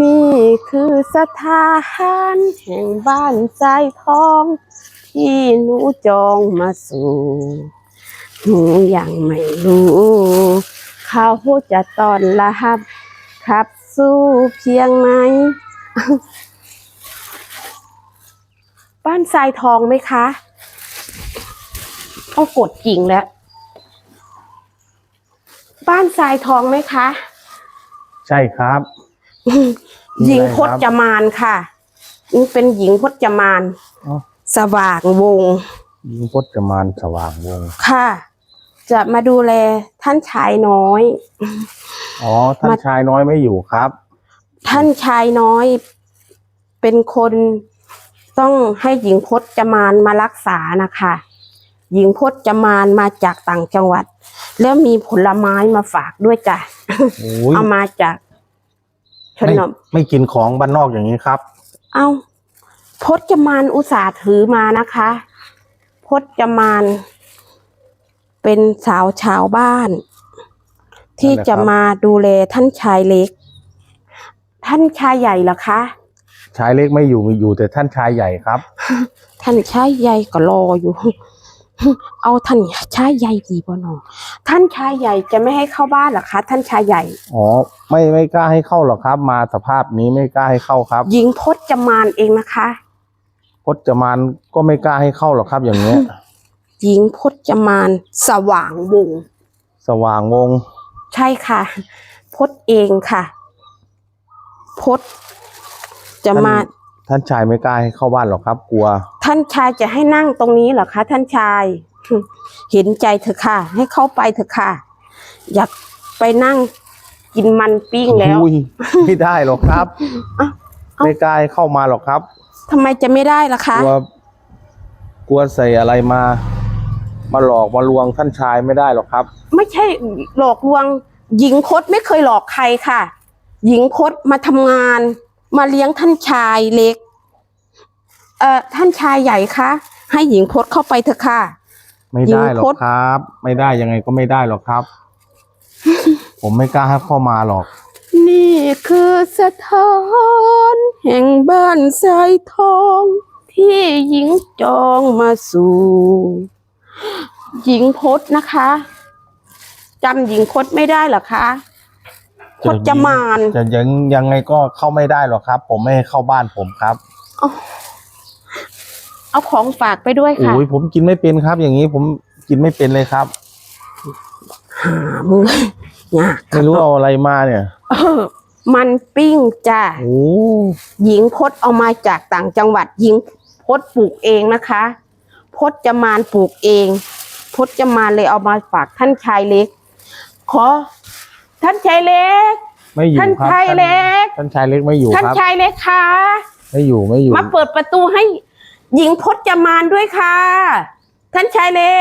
นี่คือสถานแห่งบ้านทรายทอง ที่หนูจองมาสู่หนูยังไม่รู้ เขาจะตอนรับขับสู้เพียงไหนบ้านทรายทองไหมคะต้องกดจริงแล้ว บ้านทรายทองไหมคะ ใช่ครับ หญิงอะไรพครับจมานค่ะนี่เป็นหญิงพจมานอ๋อ สว่างวงศ์ยิงพจมานสว่างวงศ์ค่ะ จะมาดูแลท่านชายน้อย อ๋อ ท่านมา ชายน้อยไม่อยู่ครับ ท่านชายน้อย เป็นคนต้องให้หญิงพจมานมารักษานะคะ หญิงพจมานมาจากต่างจังหวัด แล้วมีผลไม้มาฝากด้วยจ้ะ โอ้ยเอามาจาก ขไม่นมไม่กินของบ้านนอกอย่างนี้ครับ เอาพจมานอุตส่าห์ถือมานะคะพจมานเป็นสาวชาวบ้าน ที่นั่นแหละครับ จะมาดูแลท่านชายเล็ก ท่านชายใหญ่เหรอคะ ชายเล็กไม่อยู่มีอยู่แต่ท่านชายใหญ่ครับ ท่านชายใหญ่ก็รออยู่ เอาท่านชายใหญ่ดีบ่หนอท่านชายใหญ่จะไม่ให้เข้าบ้านเหรอคะ ท่านชายใหญ่ อ๋อ ไม่ไม่กล้าให้เข้าหรอกครับ มาสภาพนี้ไม่กล้าให้เข้าครับ หญิงพจมานเองนะคะพจมานก็ไม่กล้าให้เข้าหรอกครับ อย่างเงี้ย หญิงพจมานสว่างวงศ์สว่างวงศ์ใช่ค่ะพดเองค่ะพดจะมา ท่านชายไม่กล้าให้เข้าบ้านหรอกครับ กลัว ท่านชายจะให้นั่งตรงนี้เหรอคะ ท่านชาย เห็นใจเถอะค่ะ ให้เข้าไปเถอะค่ะ อยากไปนั่งกินมันปิ้งแล้วอุ้ยไม่ได้หรอกครับเอ้าเอ้าไม่กล้าให้เข้ามาหรอกครับทำไมจะไม่ได้ล่ะคะ กลัวกลัวใส่อะไรมา มาหลอกมาลวงท่านชายไม่ได้หรอกครับ ไม่ใช่หลอกลวง หญิงพดไม่เคยหลอกใครค่ะ หญิงพดมาทำงาน มาเลี้ยงท่านชายเล็ก เอ่อท่านชายใหญ่คะให้หญิงพดเข้าไปเถอะค่ะ ไม่ได้หรอยิงพกด ครับ ไม่ได้ยังไงก็ไม่ได้หรอกครับ ผมไม่กล้าให้เข้ามาหรอก นี่คือสถานแห่งบ้านสายทอง ที่หญิงจองมาสู่ หญิงพดนะคะจำหญิงพดไม่ได้เหรอคะพจมานจะยังยังไงก็เข้าไม่ได้หรอกครับ ผมไม่ให้เข้าบ้านผมครับ เอาของฝากไปด้วยค่ะโอ้ยผมกินไม่เป็นครับ อย่างนี้ผมกินไม่เป็นเลยครับหามึงเนี่ยไม่รู้เอาอะไรมาเนี่ยเออมันปิ้งจ้าโอ้หญิงพดเอามาจากต่างจังหวัดหญิงพดปลูกเองนะคะ พดจะมานปลูกเอง พดจะมานเลยเอามาฝากท่านชายเล็ก ขอ ท่านชายเล็ก ไม่อยู่ท่านครับชายเล็ก ท่านชายเล็กไม่อยู่ท่านครับชายเล็กคะไม่อยู่ไม่อยู่ มาเปิดประตูให้ หญิงพจมานด้วยค่ะ ท่านชายเล